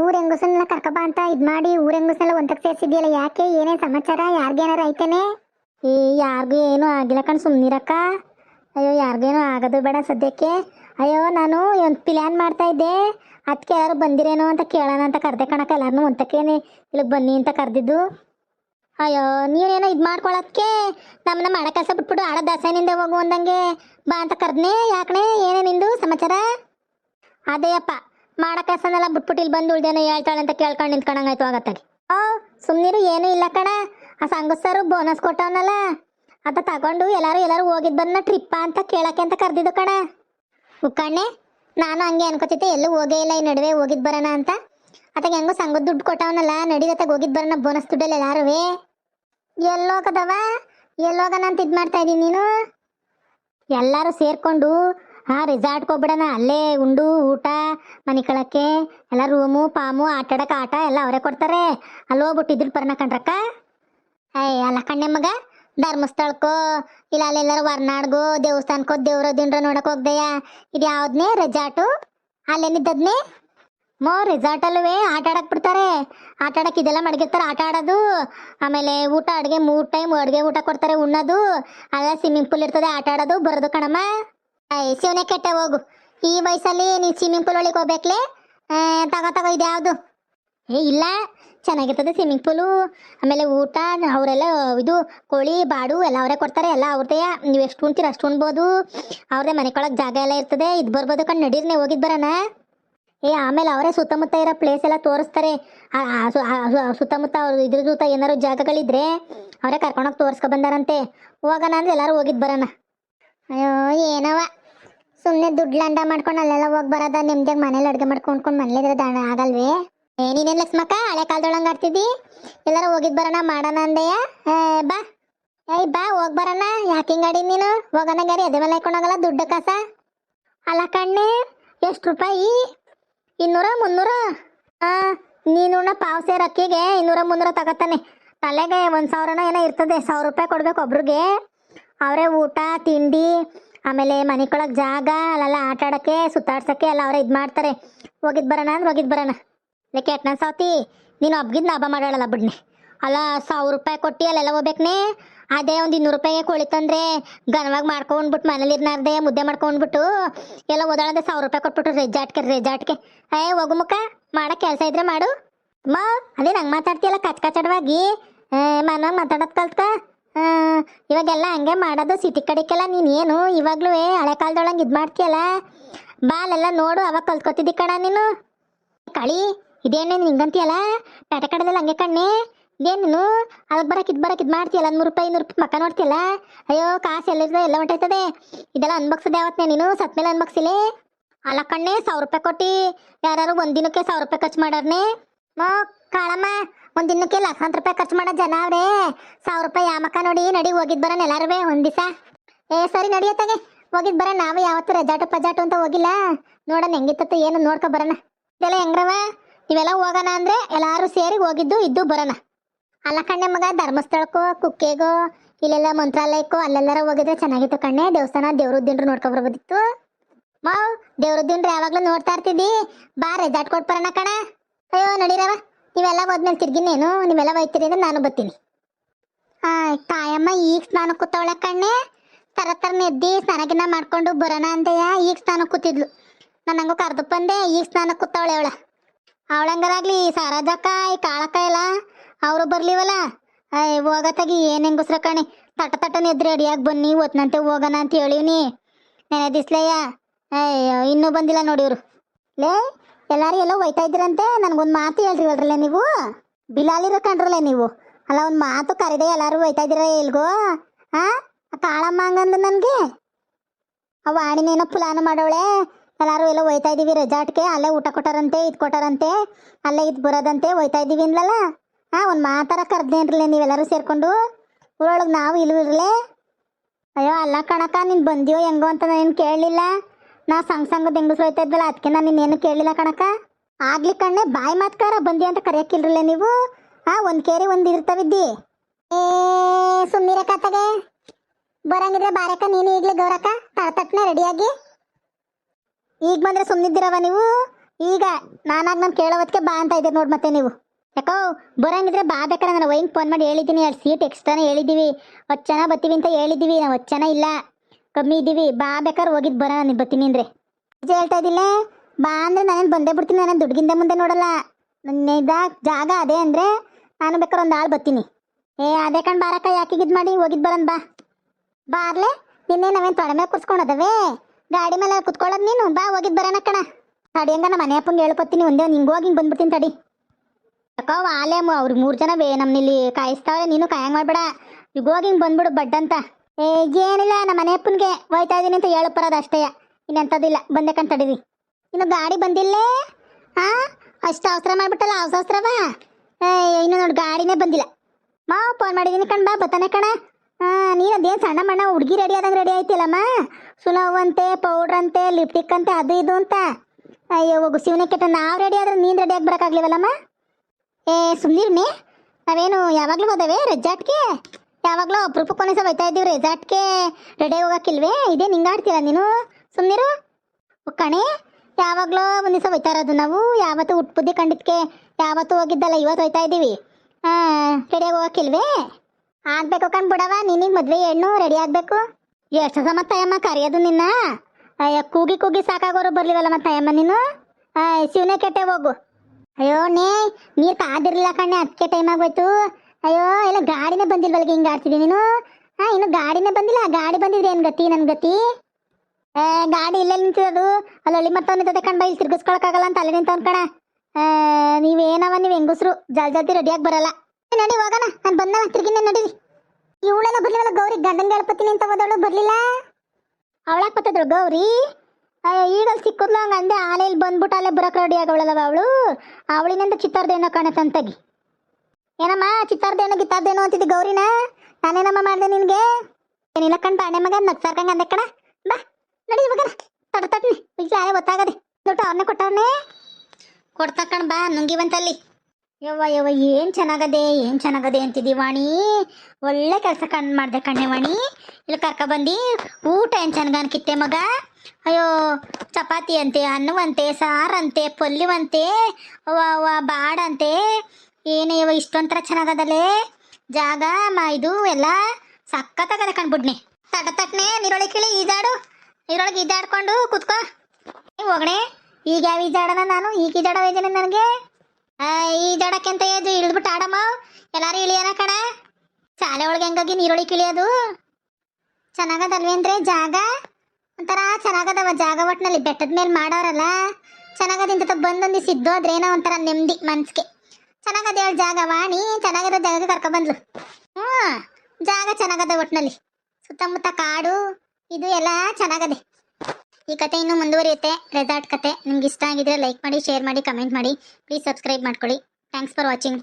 ಊರ್ ಹೆಂಗಸನ್ನೆಲ್ಲ ಕರ್ಕಬಾ ಅಂತ ಇದ್ ಮಾಡಿ ಊರ್ ಒಂದಕ್ಕೆ ಸೇರ್ಸಿದ್ಯಲ್ಲ ಯಾಕೆ? ಏನೇ ಸಮಾಚಾರ? ಯಾರಿಗೇನಾರು ಐತೇನೆ? ಏ, ಯಾರಿಗೂ ಏನೂ ಆಗಿಲ್ಲ ಕಣ್ ಸುಮ್ಮನಿರಕ್ಕ ಅಯ್ಯೋ, ಯಾರಿಗೇನೂ ಆಗೋದು ಬೇಡ ಸದ್ಯಕ್ಕೆ. ಅಯ್ಯೋ, ನಾನು ಒಂದು ಪ್ಲ್ಯಾನ್ ಮಾಡ್ತಾ ಇದ್ದೆ. ಅದಕ್ಕೆ ಯಾರು ಬಂದಿರೇನೋ ಅಂತ ಕೇಳೋಣ ಅಂತ ಕರೆದೆ ಕಣಕ್ಕ. ಎಲ್ಲರನ್ನೂ ಒಂದಕ್ಕೇನೆ ಇಲ್ಲಿಗೆ ಬನ್ನಿ ಅಂತ ಕರೆದಿದ್ದು. ಅಯ್ಯೋ, ನೀನೇನೋ ಇದು ಮಾಡ್ಕೊಳಕ್ಕೆ ನಮ್ಮನ್ನ ಮಾಡೋ ಕೆಲಸ ಬಿಟ್ಬಿಟ್ಟು ಆಡ ದಾಸನಿಂದ ಹೋಗು ಅಂದಂಗೆ. ಬಾ ಅಂತ ಕರ್ದ್ನೆ. ಯಾಕಣೆ? ಏನೇ ನಿಂದು ಸಮಾಚಾರ? ಅದೇಯಪ್ಪ ಮಾಡೋ ಕೆಲಸನೆಲ್ಲ ಬಿಟ್ಬಿಟ್ಟು ಇಲ್ಲಿ ಬಂದು ಉಳ್ದೇನೋ ಹೇಳ್ತಾಳೆ ಅಂತ ಕೇಳ್ಕೊಂಡು ನಿಂತ್ಕೊಂಡಂಗಾಯ್ತು ಆಗತ್ತಾಗಿ ಓ ಸುಮ್ಮನಿರು ಏನೂ ಇಲ್ಲ ಕಣ. ಆ ಸಂಗಸರು ಬೋನಸ್ ಕೊಟ್ಟವನಲ್ಲ. ಅದ ತಗೊಂಡು ಎಲ್ಲರೂ ಎಲ್ಲರೂ ಬಂದ ಟ್ರಿಪ್ಪ ಅಂತ ಕೇಳಕ್ಕೆ ಅಂತ ಕರೆದಿದ್ದು ಕಣ. ಉಕ್ಕಣ್ಣೆ, ನಾನು ಹಂಗೆ ಅನ್ಕೋತಿದ್ದೆ, ಎಲ್ಲೂ ಹೋಗೇ ಇಲ್ಲ ಈ ನಡುವೆ, ಹೋಗಿದ್ ಬರೋಣ ಅಂತ. ಅದಕ್ಕೆ ಹೆಂಗೋ ಸಂಘದ ದುಡ್ಡು ಕೊಟ್ಟವನಲ್ಲ ನಡೀದತ್ತಾಗ ಹೋಗಿದ್ ಬರೋಣ ಬೋನಸ್ ದುಡ್ಡಲ್ಲಿ ಎಲ್ಲಾರುವೆ. ಎಲ್ಲೋಗದವ ಎಲ್ಲೋಗಣ ಅಂತ ಇದು ಮಾಡ್ತಾ ಇದೀನಿ ನೀನು? ಎಲ್ಲರೂ ಸೇರ್ಕೊಂಡು ಆ ರೆಸಾರ್ಟ್ಗೆ ಹೋಗ್ಬಿಡೋಣ. ಅಲ್ಲೇ ಉಂಡು, ಊಟ, ಮನೆ ಕಳಕ್ಕೆ ಎಲ್ಲ ರೂಮು ಪಾಮು, ಆಟ ಆಡಕ್ಕೆ ಆಟ ಎಲ್ಲ ಅವರೇ ಕೊಡ್ತಾರೆ. ಅಲ್ಲಿ ಹೋಗ್ಬಿಟ್ಟು ಇದ್ರ ಪರ್ನ ಕಂಡ್ರಕ್ಕ ಅಯ್ಯ ಅಲ್ಲ ಕಣ್ಣೆ ಮಗ, ಧರ್ಮಸ್ಥಳಕ್ಕೋ, ಇಲ್ಲ ಅಲ್ಲೆಲ್ಲರೂ ವರ್ನಾಡ್ಗೋ ದೇವಸ್ಥಾನಕ್ಕೋ, ದೇವ್ರ ದಿಂಡ್ರ ನೋಡಕ್ ಹೋಗ್ದೆಯ? ಇದು ಯಾವ್ದನ್ನೇ ರೆಸಾರ್ಟು ಅಲ್ಲೇನಿದ್ದದ್ನೇ ಮೋ ರೆಸಾರ್ಟ್ ಅಲ್ಲವೇ, ಆಟ ಆಡಕ್ಕೆ ಬಿಡ್ತಾರೆ. ಆಟ ಆಡಕ್ಕೆ ಇದೆಲ್ಲ ಮಡಗಿರ್ತಾರೆ. ಆಟ ಆಡೋದು, ಆಮೇಲೆ ಊಟ ಅಡುಗೆ ಮೂರು ಟೈಮ್ ಅಡುಗೆ ಊಟ ಕೊಡ್ತಾರೆ ಉಣ್ಣೋದು. ಅಲ್ಲ ಸ್ವಿಮ್ಮಿಂಗ್ ಪೂಲ್ ಇರ್ತದೆ, ಆಟ ಆಡೋದು, ಬರೋದು ಕಣಮ್ಮ. ಅಯ್ಯ ಶಿವನೇ ಕೆಟ್ಟ ಹೋಗು. ಈ ವಯಸ್ಸಲ್ಲಿ ನೀನು ಸ್ವಿಮ್ಮಿಂಗ್ ಪೂಲ್ ಒಳಗೆ ಹೋಗ್ಬೇಕ್ಲೆ? ತಗೋ ತಗೋ, ಇದು ಯಾವುದು? ಏ, ಇಲ್ಲ. ಚೆನ್ನಾಗಿರ್ತದೆ ಸ್ವಿಮ್ಮಿಂಗ್ ಪೂಲು ಆಮೇಲೆ ಊಟ, ಅವರೆಲ್ಲ ಇದು ಕೋಳಿ, ಬಾಡು ಎಲ್ಲ ಅವರೇ ಕೊಡ್ತಾರೆ. ಎಲ್ಲ ಅವ್ರದೇ. ನೀವು ಎಷ್ಟು ಉಣ್ತೀರ ಅಷ್ಟು ಉಣ್ಬೋದು. ಅವ್ರದೇ ಮನೆ ಕೊಳಗೆ ಜಾಗ ಎಲ್ಲ ಇರ್ತದೆ. ಇದು ಬರ್ಬೋದು ಕಣ್ ನಡೀರ್ನೆ ಹೋಗಿದ್ದು ಬರೋಣ ಏ, ಆಮೇಲೆ ಅವರೇ ಸುತ್ತಮುತ್ತ ಇರೋ ಪ್ಲೇಸ್ ಎಲ್ಲ ತೋರಿಸ್ತಾರೆ. ಸುತ್ತಮುತ್ತ ಅವ್ರು ಇದ್ರ ಜೊತೆ ಏನಾರು ಜಾಗಗಳಿದ್ರೆ ಅವರೇ ಕರ್ಕೊಂಡೋಗಿ ತೋರಿಸ್ಕೊ ಬಂದಾರಂತೆ. ಹೋಗೋಣ ಅಂದ್ರೆ ಎಲ್ಲರೂ ಹೋಗಿದ್ದು ಬರೋಣ ಅಯ್ಯೋ, ಏನವ? ಸುಮ್ಮನೆ ದುಡ್ಡು ಲಂಡ ಮಾಡ್ಕೊಂಡು ಅಲ್ಲೆಲ್ಲ ಹೋಗಿ ಬರೋದ ನಿಮ್ದಾಗ ಮನೇಲಿ ಅಡುಗೆ ಮಾಡ್ಕೊಂಡ್ಕೊಂಡು ಮನೇಲಿದ್ರೆ ದಾಣ ಆಗಲ್ವೇ? ಏ, ನೀನೇನು ಲಕ್ಷ್ಮಕ್ಕ, ಹಳೆ ಕಾಲದೊಳಂಗೆ ಆಡ್ತಿದ್ದಿ? ಎಲ್ಲರೂ ಹೋಗಿದ್ ಬರೋಣ, ಮಾಡೋಣ ಅಂದೆಯ? ಬಾ. ಏಯ್, ಬಾ, ಹೋಗಿ ಬರೋಣ. ಯಾಕೆ ಹಿಂಗಾಡಿ ನೀನು? ಹೋಗೋಣ ಗಾಡಿ ಅದೇ ಮೇಲೆ ಹಾಕೊಂಡೋಗಲ್ಲ ದುಡ್ಡು ಕಾಸ. ಅಲ್ಲ ಕಣ್ಣೆ, ಎಷ್ಟು ರೂಪಾಯಿ? ಇನ್ನೂರ, ಮುನ್ನೂರ? ಆ ನೀನು ಪಾವ್ ಸೇರ್ ಅಕ್ಕಿಗೆ ಇನ್ನೂರ, ಮುನ್ನೂರ ತಗೋತಾನೆ. ತಲೆಗೆ ಒಂದು ಸಾವಿರನ ಏನೋ ಇರ್ತದೆ, ಸಾವಿರ ರೂಪಾಯಿ ಕೊಡ್ಬೇಕು ಒಬ್ರಿಗೆ. ಅವರೇ ಊಟ, ತಿಂಡಿ ಆಮೇಲೆ ಮನೆಕೊಳಗೆ ಜಾಗ, ಅಲ್ಲೆಲ್ಲ ಆಟ ಆಡೋಕ್ಕೆ ಸುತ್ತಾಡ್ಸೋಕ್ಕೆ ಎಲ್ಲ ಅವರೇ ಇದು ಮಾಡ್ತಾರೆ. ಹೋಗಿದ್ ಬರೋಣ ಅಂದ್ರೆ ಹೋಗಿದ್ ಬರೋಣ. ಲೆಕ್ಕ ಎಟ್ನ ಸಾತಿ ನೀನು ಒಬ್ಗಿದ್ ಲಾಭ ಮಾಡೋಳಲ್ಲ ಬಿಡ್ನೆ. ಅಲ್ಲ ಸಾವಿರ ರೂಪಾಯಿ ಕೊಟ್ಟು ಅಲ್ಲೆಲ್ಲ ಹೋಗ್ಬೇಕನೆ? ಅದೇ ಒಂದು ಇನ್ನೂರು ರೂಪಾಯಿಗೆ ಕೊಳಿತಂದ್ರೆ ಘನವಾಗಿ ಮಾಡ್ಕೊಂಡ್ಬಿಟ್ಟು ಮನೇಲಿ ಇರ್ನಾರ್ದೆ, ಮುದ್ದೆ ಮಾಡ್ಕೊಂಡ್ಬಿಟ್ಟು ಎಲ್ಲ ಓದಾಳಂದ್ರೆ ಸಾವಿರ ರೂಪಾಯಿ ಕೊಟ್ಬಿಟ್ಟು ರೆಜಾಟ್ಗೆ ರೆಜಾಟ್ಗೆ ಏ, ಹೋಗು ಮುಖ. ಮಾಡೋ ಕೆಲಸ ಇದ್ರೆ ಮಾಡು. ಮಾ ಅದೇ ನಂಗೆ ಮಾತಾಡ್ತೀಯಲ್ಲ ಕಚ್ ಕಚಡವಾಗಿ ಮನ ಮಾತಾಡೋದು ಕಲ್ತ್ಕ. ಇವಾಗೆಲ್ಲ ಹಂಗೆ ಮಾಡೋದು ಸಿಟಿ ಕಡೆಗೆಲ್ಲ ನೀನು ಏನು? ಇವಾಗ್ಲೂ ಹಳೆ ಕಾಲದೊಳಗೆ ಇದು ಮಾಡ್ತೀಯಲ್ಲ? ಬಾಲೆಲ್ಲ ನೋಡು, ಅವಾಗ ಕಲ್ತ್ಕೊತಿದ್ದಿ ಕಣ ನೀನು. ಕಳಿ, ಇದೇನೇ ಹಿಂಗಂತೀಯಲ್ಲ? ಪೇಟೆ ಕಡೆದಲ್ಲ ಹಂಗೆ ಕಣ್ಣೆ. ಇದೇನು ನೀನು? ಅದಕ್ಕೆ ಬರಕ್ಕೆ ಇದು ಬರಕ್ಕೆ ಇದು ಮಾಡ್ತೀಯಲ್ಲ? ನೂರು ರೂಪಾಯಿ ನೂರು ರೂಪಾಯಿ ಮಕ್ಕ ನೋಡ್ತೀಯಲ್ಲ? ಅಯ್ಯೋ, ಕಾಸು ಎಲ್ಲಿರ್ತದೆ ಎಲ್ಲ ಹೊಂಟೈತದೆ. ಇದೆಲ್ಲ ಅನ್ಬಕ್ಸದೆ ಅವತ್ತೆ ನೀನು? ಸತ್ಮೇಲೆ ಮೇಲೆ ಅನ್ಬಕ್ಸಿಲೆ ಅಲ್ಲ ಕಣ್ಣೆ, ಸಾವಿರ ರೂಪಾಯಿ ಕೊಟ್ಟು. ಯಾರು ಒಂದಿನಕ್ಕೆ ದಿನಕ್ಕೆ ಸಾವಿರ ರೂಪಾಯಿ ಖರ್ಚು ಮಾಡಾರ್ನೆ. ಮಾ, ಕಾಳಮ್ಮ. ಒಂದ್ ದಿನಕ್ಕೆ ಲಕ್ಷಾಂತರ ರೂಪಾಯಿ ಖರ್ಚು ಮಾಡೋ ಜನ ಅವ್ರೆ. ಸಾವಿರ ರೂಪಾಯಿ ಯಾಮಕ್ಕ ನೋಡಿ ನಡಿ, ಹೋಗಿದ್ ಬರೋಣ ಎಲ್ಲಾರುವೇ ಒಂದ್ ದಿವಸ. ಏ, ಸರಿ ನಡಿಯತ್ತಾಗೆ ಹೋಗಿದ್ ಬರ ನಾವು ಯಾವತ್ತು ರೆಜಾಟು ಪಜಾಟು ಅಂತ ಹೋಗಿಲ್ಲ. ನೋಡೋಣ ಹೆಂಗಿತ್ತ ಏನು ನೋಡ್ಕೊ ಬರೋಣ. ಇದೆಲ್ಲ ಹೆಂಗ್ರವ? ಇವೆಲ್ಲ ಹೋಗೋಣ ಅಂದ್ರೆ ಎಲ್ಲಾರು ಸೇರಿ ಹೋಗಿದ್ದು, ಇದ್ದು ಬರೋಣ. ಅಲ್ಲ ಕಣ್ಣೆ ಮಗ, ಧರ್ಮಸ್ಥಳಕ್ಕೋ, ಕುಕ್ಕೆಗೋ, ಇಲ್ಲೆಲ್ಲ ಮಂತ್ರಾಲಯಕ್ಕೋ, ಅಲ್ಲೆಲ್ಲಾರ ಹೋಗಿದ್ರೆ ಚೆನ್ನಾಗಿತ್ತು ಕಣ್ಣೆ. ದೇವಸ್ಥಾನ ದೇವ್ರ ದಿಂಡ್ರು ನೋಡ್ಕೊ ಬರ್ಬೋದಿತ್ತು. ಮಾವ್ ದೇವ್ರ ದಿಂಡ್ರು ಯಾವಾಗ್ಲೂ ನೋಡ್ತಾ ಇರ್ತಿದ್ದಿ. ಬಾ ರೆಜಾಟ್ ಕೊಟ್ ಬರೋಣ ಕಣ. ಅಯ್ಯೋ, ನಡೀರವ. ನೀವೆಲ್ಲ ಹೋದ್ಮೇಲೆ ತಿರ್ಗಿನೇನು ನೀವೆಲ್ಲ ಒಯ್ತೀರಿ ಅಂದ್ರೆ ನಾನು ಬರ್ತೀನಿ. ಆ, ತಾಯಮ್ಮ, ಈಗ ಸ್ನಾನ ಕೂತವಳೆ ಕಣ್ಣೆ. ತರ ತರ ನೆದ್ದಿ ಸ್ನಾನಗಿನ ಮಾಡ್ಕೊಂಡು ಬರೋಣ ಅಂದೆಯ ಈಗ ಸ್ನಾನ ಕೂತಿದ್ಲು. ನಾನು ಹಂಗೋ ಕರೆದು ಬಂದೆ ಈಗ ಸ್ನಾನ ಕೂತವಳೆ ಅವಳ. ಅವಳಂಗಾರಾಗ್ಲಿ ಸಾರಾಜಕ್ಕ ಈ ಕಾಳಕ್ಕ ಎಲ್ಲ ಅವರು ಬರ್ಲಿವಲ್ಲ? ಅಯ್ಯ ಹೋಗತ್ತಾಗಿ ಏನ್ ಹೆಂಗಸ್ರ ಕಣೆ? ತಟ ತಟ ನೆದ್ರಿ ಅಡಿಯಾಗಿ ಬನ್ನಿ ಓದ್ನಂತೆ ಹೋಗೋಣ ಅಂತ ಹೇಳಿವ್ನಿ. ನೆನೆ ದಿಸ್ಲಯ್ಯ. ಅಯ್ಯೋ ಇನ್ನೂ ಬಂದಿಲ್ಲ ನೋಡಿವ್ರು ಲೇ ಎಲ್ಲಾರು ಎಲ್ಲೋ ಒಯ್ತಾ ಇದ್ದೀರಂತೆ? ನನ್ಗೊಂದು ಮಾತು ಹೇಳ್ರಿ ಹೇಳ್ರಲ್ಲ ನೀವು. ಬಿಲಾಲಿರೋ ಕಂಡ್ರಲ್ಲ ನೀವು. ಅಲ್ಲ, ಒಂದು ಮಾತು ಕರೆದೆ ಎಲ್ಲಾರು ಒಯ್ತಾ ಇದ್ದೀರ ಎಲ್ಗೋ? ಆ? ಕಾಳಮ್ಮ ಹಂಗಂದು ನನಗೆ? ಅವ ಆಣಿನೇನೋ ಪುಲಾನ ಮಾಡೋಳೆ. ಎಲ್ಲಾರು ಎಲ್ಲ ಒಯ್ತಾ ಇದೀವಿ ರೆಸಾರ್ಟ್ಗೆ ಅಲ್ಲೇ ಊಟ ಕೊಟ್ಟಾರಂತೆ, ಇದು ಕೊಟ್ಟಾರಂತೆ. ಅಲ್ಲೇ ಇದು ಬರೋದಂತೆ ಒಯ್ತಾ ಇದೀವಿ ಅಂದ್ಲಲ್ಲ? ಹಾ ಒಂದು ಮಾತಾರ ಕರ್ದೇನ್ರಲ್ಲ ನೀವೆಲ್ಲರೂ ಸೇರ್ಕೊಂಡು. ಊರೊಳಗೆ ನಾವು ಇಲ್ವಿರ್ಲೆ? ಅಯ್ಯೋ, ಅಲ್ಲ ಕಣಕ ನೀನು ಬಂದಿಯೋ ಹೆಂಗೋ ಅಂತ ನಾನು ಕೇಳಲಿಲ್ಲ. ನಾ ಸಂಗ್ ಸಂಗದ ಹೆಂಗಸ್ರು ಹೋಯ್ತಾ ಇದ್ದಲ್ಲ ಅದಕ್ಕೆ ನಾನು ನಿನ್ನೇನು ಕೇಳಲಿಲ್ಲ ಕಣಕ ಆಗ್ಲಿ ಕಣ್ಣೆ, ಬಾಯಿ ಮಾತ್ಕಾರ ಬಂದಿ ಅಂತ ಕರೆಯಕ್ಕಿಲ್ರಲ್ಲ ನೀವು? ಹಾ ಒಂದು ಕೇರಿ ಒಂದು ಇರ್ತಾವಿದ್ದಿ. ಏ ಸುಮ್ಮನಿರ ಕತ್ತಗೆ ಬರಂಗಿದ್ರೆ ಬಾರಕ್ಕ, ನೀನು ಈಗಲೇ ಗೌರಕ್ಕ ತಟ್ಟನೆ ರೆಡಿಯಾಗಿ. ಈಗ ಬಂದ್ರೆ ಸುಮ್ಮನಿದ್ದೀರವ ನೀವು? ಈಗ, ನಾನಾಗ ನಾನು ಕೇಳೋದಕ್ಕೆ ಬಾ ಅಂತ ಇದ್ದೀರಿ ನೋಡಿ ಮತ್ತೆ ನೀವು. ಯಾಕೋ, ಬರಂಗಿದ್ರೆ ಬಾ ಬೇಕಾದ್ರೆ ನಾನು ವೈನ್ ಫೋನ್ ಮಾಡಿ ಹೇಳಿದ್ದೀನಿ, ಎರಡು ಸೀಟ್ ಎಕ್ಸ್ಟ್ರಾನೇ ಹೇಳಿದ್ದೀವಿ. ಹತ್ತು ಜನ ಬರ್ತೀವಿ ಅಂತ ಹೇಳಿದ್ದೀವಿ, ನಾವು ಹತ್ತು ಜನ ಇಲ್ಲ. ಕಮ್ಮಿ ಇದ್ದೀವಿ ಬಾ ಬೇಕಾದ್ರೆ ಹೋಗಿದ್ ಬರೋಣ ನೀವು ಬರ್ತೀನಿ ಅಂದ್ರೆ. ನಿಜ ಹೇಳ್ತಾ ಇದ್ದಿಲ್ಲ? ಬಾ ಅಂದ್ರೆ ನಾನೇನು ಬಂದೇ ಬಿಡ್ತೀನಿ, ನಾನು ದುಡ್ಗಿಂದ ಮುಂದೆ ನೋಡಲ್ಲ. ನನ್ನ ಜಾಗ ಅದೇ ಅಂದರೆ ನಾನು ಬೇಕಾದ್ರೆ ಒಂದು ಆಳು ಬರ್ತೀನಿ. ಏ, ಅದೇ ಕಣ್ ಬಾರಕ್ಕ, ಯಾಕೆ ಇದು ಮಾಡಿ? ಹೋಗಿದ್ ಬರೋಣ ಬಾ. ಬಾರ್ಲೆ ನಿನ್ನೆ ನಾವೇನು ತೊಡೆ ಮೇಲೆ ಗಾಡಿ ಮೇಲೆ ಕುತ್ಕೊಳ್ಳೋದ್ ನೀನು? ಬಾ, ಹೋಗಿದ್ ಬರೋಣ ಕಣ. ತಡಿ ಹಂಗ ನಮ್ಮ ಮನೆ ಹೇಳ್ಕೊತೀನಿ, ಒಂದೇ ಒಂದು ಹಿಂಗೆ ಹೋಗಿ ಬಂದ್ಬಿಡ್ತೀನಿ ತಡಿ. ಯಾಕೋ ಆಲೆ ಅವ್ರು ಮೂರು ಜನ ಬೇ ನಮ್ಮನಿಲ್ಲಿ ಕಾಯಿಸ್ತಾವೆ ನೀನು ಕಾಯಂಗ್ ಮಾಡ್ಬೇಡ. ಈಗ ಹೋಗಿ ಹಿಂಗೆ ಬಂದ್ಬಿಡು, ಬಡ್ ಅಂತ. ಏ ಏನಿಲ್ಲ, ನಮ್ಮ ಮನೆ ಅಪ್ಪನಿಗೆ ಹೋಯ್ತಾ ಇದೀನಿ ಅಂತ ಹೇಳಕ್ ಬರೋದು ಅಷ್ಟೇ. ಇನ್ನೆಂಥದ್ದಿಲ್ಲ ಬಂದೆ ಕಣ್ ತಡೀರಿ ಇನ್ನು ಗಾಡಿ ಬಂದಿಲ್ಲೇ? ಹಾ ಅಷ್ಟು ಅವಸರ ಮಾಡ್ಬಿಟ್ಟಲ್ಲ ಅವಸರವಾ? ಏ, ಇನ್ನು ನೋಡಿ, ಗಾಡಿನೇ ಬಂದಿಲ್ಲ. ಮಾ ಫೋನ್ ಮಾಡಿದ್ದೀನಿ ಕಣ್ ಬಾ ಬತ್ತಾನೆ ಕಣ. ನೀನು ಅದೇನು ಸಣ್ಣ ಮಣ್ಣ, ಹುಡುಗಿ ರೆಡಿ ಆದಂಗೆ ರೆಡಿ ಆಯ್ತಿಲ್ಲಮ್ಮ ಪೌಡ್ರ್ ಅಂತೆ ಲಿಪ್ಟಿಕ್ ಅಂತೆ ಅದು ಇದು ಅಂತ. ಅಯ್ಯೋ, ಹೋಗು, ಶಿವನೇ ಕೆಟ್ಟ, ನಾವು ರೆಡಿ ಆದ್ರೆ ನೀನು ರೆಡಿ ಆಗಿ ಬರೋಕ್ಕಾಗ್ಲಿವಲ್ಲಮ್ಮ ಏ ಸುಮ್ಮನಿರ್ನಿ ನಾವೇನು ಯಾವಾಗಲೂ ಹೋದವೆ ರೆಸಾರ್ಟ್ಗೆ ಯಾವಾಗಲೂ ಅಪರೂಪಕ್ಕೆ ಕೊನೆಸ ಬೈತಾ ಇದ್ದೀವಿ ರೆಸಾರ್ಟ್ಗೆ ರೆಡಿ ಹೋಗಕ್ಕಿಲ್ವೇ ಇದೇ ನಿಂಗಾಡ್ತೀರಾ ನೀನು? ಸುಮ್ಮನಿರು ಕಣೆ, ಯಾವಾಗಲೂ ಒಂದು ದಿವಸ ಹೋಯ್ತಾ ಇರೋದು ನಾವು. ಯಾವತ್ತು ಹುಟ್ಟು ಬುದ್ಧಿ ಕಂಡಿದ್ಕೆ ಯಾವತ್ತು ಹೋಗಿದ್ದಲ್ಲ, ಇವತ್ತು ಹೋಯ್ತಾ ಇದ್ದೀವಿ. ರೆಡಿಯಾಗಿ ಹೋಗಕ್ಕಿಲ್ವೇ ಆಗ್ಬೇಕು ಕಣ್ ಬಿಡವ ನಿನಗೆ ಮದ್ವೆ ಹೆಣ್ಣು ರೆಡಿ ಆಗ್ಬೇಕು. ಎಷ್ಟು ಸಮ ತಾಯಮ್ಮ, ಕರೆಯೋದು ನಿನ್ನ. ಅಯ್ಯ, ಕೂಗಿ ಕೂಗಿ ಸಾಕಾಗೋರು ಬರ್ಲಿವಲ್ಲ ಮತ್ತೆ ತಾಯಮ್ಮ ನೀನು. ಶಿವನೇ ಕೆಟ್ಟೆ ಹೋಗು. ಅಯ್ಯೋ, ನೇ, ನೀರು ಕಾದಿರ್ಲಿಲ್ಲ ಕಣ್ಣೆ ಅದಕ್ಕೆ ಟೈಮ್ ಆಗೋಯ್ತು. ಅಯ್ಯೋ, ಎಲ್ಲ ಗಾಡಿನೇ ಬಂದಿಲ್ವಲ್ಲ ಹಿಂಗೆ ಆಡ್ತಿದ್ದೀನಿ ನೀನು? ಹಾ, ಇನ್ನು ಗಾಡಿನೇ ಬಂದಿಲ್ಲ ಗಾಡಿ ಬಂದಿದ್ರೆ ಏನು ಗತಿ ನನ್ನ ಗತಿ? ಏ, ಗಾಡಿ ಇಲ್ಲೇ ನಿಂತಿರೋದು? ಅಲ್ಲಿ ಹಳ್ಳಿ ಮತ್ತೆ ನಿಂತದೆ ಕಣ್ ಇಲ್ಲಿ ತಿರ್ಗಿಸ್ಕೊಳಕ್ಕಾಗಲ್ಲ ಅಂತ ಅಲ್ಲಿ ನಿಂತವ್ ಕಣ. ನೀವೇನವ, ನೀವು ಹೆಂಗಸ್ರು, ಜಲ್ ಜಲ್ದಿ ರೆಡಿಯಾಗಿ ಬರಲ್ಲ. ನಡಿ, ಹೋಗೋಣ, ನಾನು ಬಂದವ ತಿರ್ಗಿನೇ ನಡೀಲಿ ಇವಳೆಲ್ಲ ಬರ್ಲಿಲ್ಲ ಗೌರಿ, ಗಂಡನ ಹೇಳ್ಪತ್ತೀನಿ ಅಂತ ಓದೋಳು ಬರ್ಲಿಲ್ಲ? ಅವಳಾಕ್ ಬತ್ತದಳು ಗೌರಿ? ಈಗ ಸಿಕ್ಕದ್ಲು ಹಂಗ ಅಂದೆ ಆಲೆಯಲ್ಲಿ ಬಂದ್ಬಿಟ್ಟು ಅಲ್ಲೇ ಬರಕ್ ರೆಡಿ ಆಗವಳಲ್ಲವ ಅವಳು? ಅವಳಿನಿಂದ ಚಿತ್ತಾರ್ದೇನೋ ಕಾಣತ್ತಂತಗಿ ಏನಮ್ಮ, ಚಿತ್ತಾರ್ದೇನೋ ಗಿತ್ತಾರ್ದೇನೋ ಅಂತಿದ್ದಿ ಗೌರಿನ? ನಾನೇನಮ್ಮ ಮಾಡಿದೆ ನಿನಗೆ? ಏನಿಲ್ಲ ಕಣ್ ಬಾಣೆ ಮಗ ನಗ್ಸಾರ್ಕಂಗೆ ಅಂದೆ ಕಣ. ಬಾ, ನಡಿ ಮಗ ತಡ ತಟ್ನಿ ಈಗ ಯಾರೇ ಗೊತ್ತಾಗದೆ ದುಡ್ಡು ಅವ್ರನ್ನೇ ಕೊಡ್ತಾ ಕಣ್ ಬಾ, ನುಂಗಿವಂತಲ್ಲಿ. ಯವ್ವ ಯವ್ವ, ಏನ್ ಚೆನ್ನಾಗದೆ ಏನ್ ಚೆನ್ನಾಗದೆ ಅಂತಿದ್ದಿ ವಾಣಿ? ಒಳ್ಳೆ ಕೆಲಸ ಕಣ್ ಮಾಡ್ದೆ ಕಣ್ಣೆ ವಾಣಿ. ಇಲ್ಲ ಕರ್ಕ ಬಂದಿ. ಊಟ ಏನ್ ಚೆನ್ನಾಗ ಅನ್ಕಿತ್ತೆ ಮಗ? ಅಯ್ಯೋ, ಚಪಾತಿ ಅಂತೆ, ಅನ್ನವಂತೆ ಸಾರಂತೆ ಪಲ್ಯವಂತೆ ಬಾಡಂತೆ. ಏನು ಇವ ಇಷ್ಟೊಂಥರ ಚೆನ್ನಾಗದಲ್ಲೇ ಜಾಗ ಮ ಇದು ಎಲ್ಲ ಸಕ್ಕತ್ತಾಗದ ಕಣ್ಬಿಡ್ನಿ. ತಟ ತಟ್ನೆ, ನೀರೊಳಗೆ ಕಿಳಿ, ಈಜಾಡು. ನೀರೊಳಗೆ ಈಜಾಡ್ಕೊಂಡು ಕುತ್ಕೋ. ಹೋಗಣೆ. ಈಗ ಯಾವ ಈಜಾಡೋಣ ನಾನು? ಈಗ ಈಜಾಡೋ ಇದ್ದೀನಿ ನನಗೆ? ಈಜಾಡಕ್ಕೆ ಅಂತ ಏಜು? ಇಳಿದ್ಬಿಟ್ಟು ಆಡಮ್ಮ. ಎಲ್ಲರೂ ಇಳಿಯೋಣ ಕಣ. ಶಾಲೆ ಒಳಗೆ ಹೆಂಗಾಗಿ ನೀರೊಳಗೆ ಇಳಿಯೋದು? ಚೆನ್ನಾಗದಲ್ವೇಂದ್ರೆ ಜಾಗ? ಒಂಥರ ಚೆನ್ನಾಗದವ ಜಾಗ ಒಟ್ಟಿನಲ್ಲಿ ಬೆಟ್ಟದ ಮೇಲೆ ಮಾಡೋರಲ್ಲ. ಚೆನ್ನಾಗದಿಂತ ಬಂದೊಂದು ಸಿದ್ದೋದ್ರೆ ಏನೋ ಒಂಥರ ನೆಮ್ಮದಿ ಮನ್ಸಿಗೆ. ಚೆನ್ನಾಗದ ಹೇಳಿ ಜಾಗ ವಾಣಿ ಚೆನ್ನಾಗದ ಜಾಗ ಕರ್ಕೊ ಬಂದ್ಲು. ಹ್ಞೂ, ಜಾಗ ಚೆನ್ನಾಗದ ಒಟ್ಟಿನಲ್ಲಿ ಸುತ್ತಮುತ್ತ ಕಾಡು, ಇದು ಎಲ್ಲ ಚೆನ್ನಾಗದೆ. ಈ ಕತೆ ಇನ್ನೂ ಮುಂದುವರಿಯುತ್ತೆ. ರೆಸಾರ್ಟ್ ಕತೆ, ನಿಮ್ಗೆ ಇಷ್ಟ ಆಗಿದ್ರೆ ಲೈಕ್ ಮಾಡಿ ಶೇರ್ ಮಾಡಿ ಕಮೆಂಟ್ ಮಾಡಿ. ಪ್ಲೀಸ್ ಸಬ್ಸ್ಕ್ರೈಬ್ ಮಾಡ್ಕೊಳ್ಳಿ. Thanks for watching